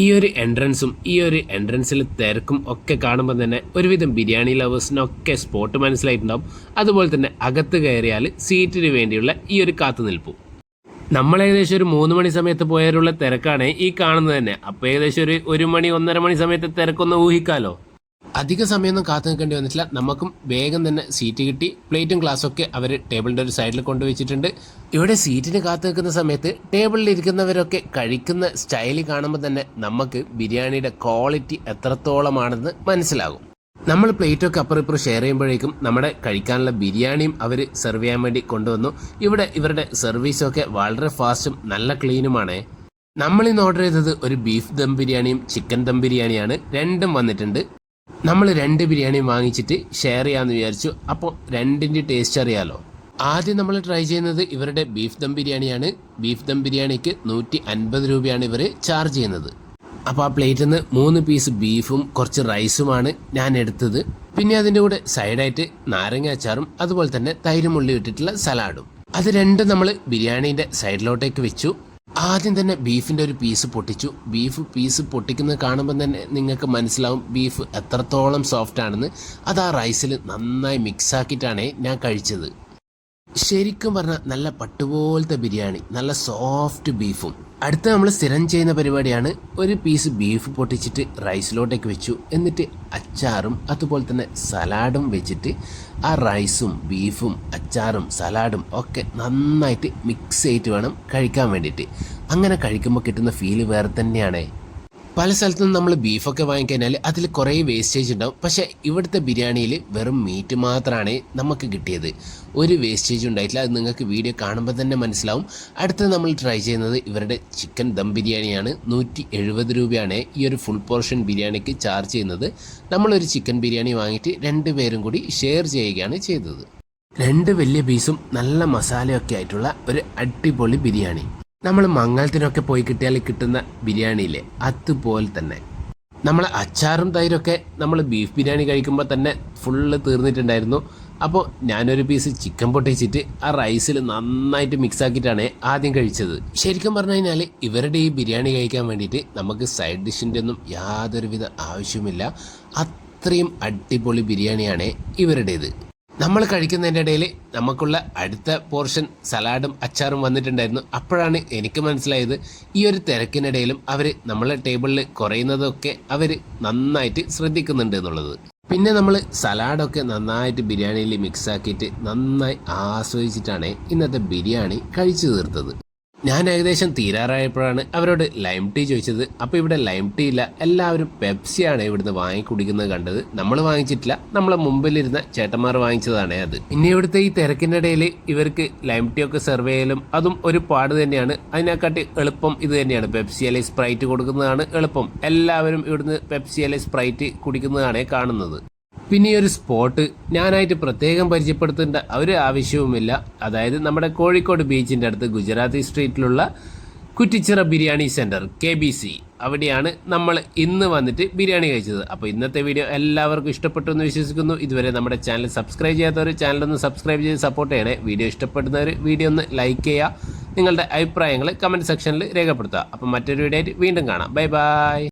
ഈ ഒരു എൻട്രൻസും ഈ ഒരു എൻട്രൻസിൽ തിരക്കും ഒക്കെ കാണുമ്പോൾ തന്നെ ഒരുവിധം ബിരിയാണി ലവേഴ്സിനൊക്കെ സ്പോട്ട് മനസ്സിലായിട്ടുണ്ടാവും. അതുപോലെ തന്നെ അകത്ത് കയറിയാൽ സീറ്റിന് വേണ്ടിയുള്ള ഈ ഒരു കാത്തുനിൽപ്പും നമ്മൾ ഏകദേശം ഒരു മൂന്ന് മണി സമയത്ത് പോയാലുള്ള തിരക്കാണ് ഈ കാണുന്നത് തന്നെ. അപ്പോൾ ഏകദേശം ഒരു ഒരു മണി ഒന്നര മണി സമയത്ത് തിരക്കൊന്ന് ഊഹിക്കാലോ? അധിക സമയമൊന്നും കാത്തു നിൽക്കേണ്ടി വന്നിട്ടില്ല. നമുക്കും വേഗം തന്നെ സീറ്റ് കിട്ടി. പ്ലേറ്റും ഗ്ലാസ്സും ഒക്കെ അവർ ടേബിളിന്റെ ഒരു സൈഡിൽ കൊണ്ടുവച്ചിട്ടുണ്ട് ഇവിടെ സീറ്റിന് കാത്തു നിൽക്കുന്ന സമയത്ത് ടേബിളിൽ ഇരിക്കുന്നവരൊക്കെ കഴിക്കുന്ന സ്റ്റൈൽ കാണുമ്പോൾ തന്നെ നമുക്ക് ബിരിയാണിയുടെ ക്വാളിറ്റി എത്രത്തോളമാണെന്ന് മനസ്സിലാകും. നമ്മൾ പ്ലേറ്റൊക്കെ അപ്പുറം ഇപ്പുറം ഷെയർ ചെയ്യുമ്പോഴേക്കും നമ്മുടെ കഴിക്കാനുള്ള ബിരിയാണിയും അവർ സെർവ് ചെയ്യാൻ വേണ്ടി കൊണ്ടുവന്നു. ഇവിടെ ഇവരുടെ സർവീസൊക്കെ വളരെ ഫാസ്റ്റും നല്ല ക്ലീനുമാണ് നമ്മളിന്ന് ഓർഡർ ചെയ്തത് ഒരു ബീഫ് ദം ബിരിയാണിയും ചിക്കൻ ദം ബിരിയാണിയാണ്. രണ്ടും വന്നിട്ടുണ്ട്. നമ്മൾ രണ്ട് ബിരിയാണി വാങ്ങിച്ചിട്ട് ഷെയർ ചെയ്യാമെന്ന് വിചാരിച്ചു. അപ്പോൾ രണ്ടിന്റെ ടേസ്റ്റ് അറിയാലോ. ആദ്യം നമ്മൾ ട്രൈ ചെയ്യുന്നത് ഇവരുടെ ബീഫ് ദം ബിരിയാണിയാണ്. ബീഫ് ദം ബിരിയാണിക്ക് നൂറ്റി അൻപത് രൂപയാണ് ഇവർ ചാർജ് ചെയ്യുന്നത്. അപ്പോൾ ആ പ്ലേറ്റിൽ നിന്ന് മൂന്ന് പീസ് ബീഫും കുറച്ച് റൈസുമാണ് ഞാൻ എടുത്തത്. പിന്നെ അതിന്റെ കൂടെ സൈഡായിട്ട് നാരങ്ങ അച്ചാറും അതുപോലെ തന്നെ തൈരും ഉള്ളി ഇട്ടിട്ടുള്ള സലാഡും അത് രണ്ടും നമ്മൾ ബിരിയാണീന്റെ സൈഡിലോട്ടേക്ക് വെച്ചു. ആദ്യം തന്നെ ബീഫിന്റെ ഒരു പീസ് പൊട്ടിച്ചു. ബീഫ് പീസ് പൊട്ടിക്കുന്നത് കാണുമ്പോൾ തന്നെ നിങ്ങൾക്ക് മനസ്സിലാവും ബീഫ് എത്രത്തോളം സോഫ്റ്റ് ആണെന്ന്. അത് ആ റൈസിൽ നന്നായി മിക്സ് ആക്കിയിട്ടാണ് ഞാൻ കഴിച്ചത്. ശരിക്കും പറഞ്ഞാൽ നല്ല പട്ടുപോലത്തെ ബിരിയാണി നല്ല സോഫ്റ്റ് ബീഫും അടുത്ത നമ്മൾ സ്ഥിരം ചെയ്യുന്ന പരിപാടിയാണ് ഒരു പീസ് ബീഫ് പൊട്ടിച്ചിട്ട് റൈസിലോട്ടേക്ക് വെച്ചു. എന്നിട്ട് അച്ചാറും അതുപോലെ തന്നെ സലാഡും വെച്ചിട്ട് ആ റൈസും ബീഫും അച്ചാറും സലാഡും ഒക്കെ നന്നായിട്ട് മിക്സ് ചെയ്തിട്ട് വേണം കഴിക്കാൻ വേണ്ടിയിട്ട്. അങ്ങനെ കഴിക്കുമ്പോൾ കിട്ടുന്ന ഫീൽ വേറെ തന്നെയാണ്. പല സ്ഥലത്തും നമ്മൾ ബീഫൊക്കെ വാങ്ങിക്കഴിഞ്ഞാൽ അതിൽ കുറേ വേസ്റ്റേജ് ഉണ്ടാവും. പക്ഷേ ഇവിടുത്തെ ബിരിയാണിയിൽ വെറും മീറ്റ് മാത്രമാണ് നമുക്ക് കിട്ടിയത്. ഒരു വേസ്റ്റേജ് ഉണ്ടായിട്ടില്ല. അത് നിങ്ങൾക്ക് വീഡിയോ കാണുമ്പോൾ തന്നെ മനസ്സിലാവും. അടുത്തത് നമ്മൾ ട്രൈ ചെയ്യുന്നത് ഇവരുടെ ചിക്കൻ ദം ബിരിയാണിയാണ്. നൂറ്റി എഴുപത് രൂപയാണ് ഈ ഒരു ഫുൾ പോർഷൻ ബിരിയാണിക്ക് ചാർജ് ചെയ്യുന്നത്. നമ്മളൊരു ചിക്കൻ ബിരിയാണി വാങ്ങിയിട്ട് രണ്ട് പേരും കൂടി ഷെയർ ചെയ്യുകയാണ് ചെയ്തത്. രണ്ട് വലിയ പീസും നല്ല മസാലയൊക്കെ ആയിട്ടുള്ള ഒരു അടിപൊളി ബിരിയാണി. നമ്മൾ മംഗളത്തിനൊക്കെ പോയി കിട്ടിയാൽ കിട്ടുന്ന ബിരിയാണിയില്ലേ? അതുപോലെ തന്നെ. നമ്മൾ അച്ചാറും തൈരൊക്കെ നമ്മൾ ബീഫ് ബിരിയാണി കഴിക്കുമ്പോൾ തന്നെ ഫുള്ള് തീർന്നിട്ടുണ്ടായിരുന്നു. അപ്പോൾ ഞാനൊരു പീസ് ചിക്കൻ പൊട്ടിച്ചിട്ട് ആ റൈസിൽ നന്നായിട്ട് മിക്സ് ആക്കിയിട്ടാണ് ആദ്യം കഴിച്ചത്. ശരിക്കും പറഞ്ഞു കഴിഞ്ഞാൽ ഇവരുടെ ഈ ബിരിയാണി കഴിക്കാൻ വേണ്ടിയിട്ട് നമുക്ക് സൈഡ് ഡിഷിന്റെ ഒന്നും യാതൊരുവിധ ആവശ്യമില്ല അത്രയും അടിപൊളി ബിരിയാണിയാണ് ഇവരുടേത്. നമ്മൾ കഴിക്കുന്നതിന്റെ ഇടയിൽ നമുക്കുള്ള അടുത്ത പോർഷൻ സലാഡും അച്ചാറും വന്നിട്ടുണ്ടായിരുന്നു. അപ്പോഴാണ് എനിക്ക് മനസ്സിലായത് ഈ ഒരു തിരക്കിനിടയിലും അവർ നമ്മളെ ടേബിളിൽ കുറയുന്നതൊക്കെ അവർ നന്നായിട്ട് ശ്രദ്ധിക്കുന്നുണ്ട് എന്നുള്ളത്. പിന്നെ നമ്മൾ സലാഡൊക്കെ നന്നായിട്ട് ബിരിയാണിയിൽ മിക്സ് ആക്കിയിട്ട് നന്നായി ആസ്വദിച്ചിട്ടാണ് ഇന്നത്തെ ബിരിയാണി കഴിച്ചു തീർത്തത്. ഞാൻ ഏകദേശം തീരാറായപ്പോഴാണ് അവരോട് ലൈം ടീ ചോദിച്ചത്. അപ്പോൾ ഇവിടെ ലൈം ടീ ഇല്ല. എല്ലാവരും പെപ്സിയാണ് ഇവിടുന്ന് വാങ്ങി കുടിക്കുന്നത് കണ്ടത്. നമ്മൾ വാങ്ങിച്ചിട്ടില്ല. നമ്മളെ മുമ്പിലിരുന്ന ചേട്ടന്മാർ വാങ്ങിച്ചതാണ് അത്. പിന്നെ ഇവിടുത്തെ ഈ തിരക്കിന്റെ ഇടയിൽ ഇവർക്ക് ലൈം ടീ ഒക്കെ സെർവ് ചെയ്യലും അതും ഒരു പാട് തന്നെയാണ്. അതിനെക്കാട്ടി എളുപ്പം ഇത് തന്നെയാണ്. പെപ്സി അല്ലെങ്കിൽ സ്പ്രൈറ്റ് കൊടുക്കുന്നതാണ് എളുപ്പം. എല്ലാവരും ഇവിടുന്ന് പെപ്സി അല്ലെങ്കിൽ സ്പ്രൈറ്റ് കുടിക്കുന്നതാണ് കാണുന്നത്. പിന്നെ ഈ ഒരു സ്പോട്ട് ഞാനായിട്ട് പ്രത്യേകം പരിചയപ്പെടുത്തേണ്ട ഒരു ആവശ്യവുമില്ല. അതായത് നമ്മുടെ കോഴിക്കോട് ബീച്ചിന്റെ അടുത്ത് Gujarati സ്ട്രീറ്റിലുള്ള Kuttichira biryani centre K B C അവിടെയാണ് നമ്മൾ ഇന്ന് വന്നിട്ട് ബിരിയാണി കഴിച്ചത്. അപ്പോൾ ഇന്നത്തെ വീഡിയോ എല്ലാവർക്കും ഇഷ്ടപ്പെട്ടു എന്ന് വിശ്വസിക്കുന്നു. ഇതുവരെ നമ്മുടെ ചാനൽ സബ്സ്ക്രൈബ് ചെയ്യാത്തവർ ചാനലൊന്ന് സബ്സ്ക്രൈബ് ചെയ്ത് സപ്പോർട്ട് ചെയ്യണേ. വീഡിയോ ഇഷ്ടപ്പെടുന്നവർ വീഡിയോ ഒന്ന് ലൈക്ക് ചെയ്യുക. നിങ്ങളുടെ അഭിപ്രായങ്ങൾ കമന്റ് സെക്ഷനിൽ രേഖപ്പെടുത്തുക. അപ്പോൾ മറ്റൊരു വീഡിയോ വീണ്ടും കാണാം. Bye bye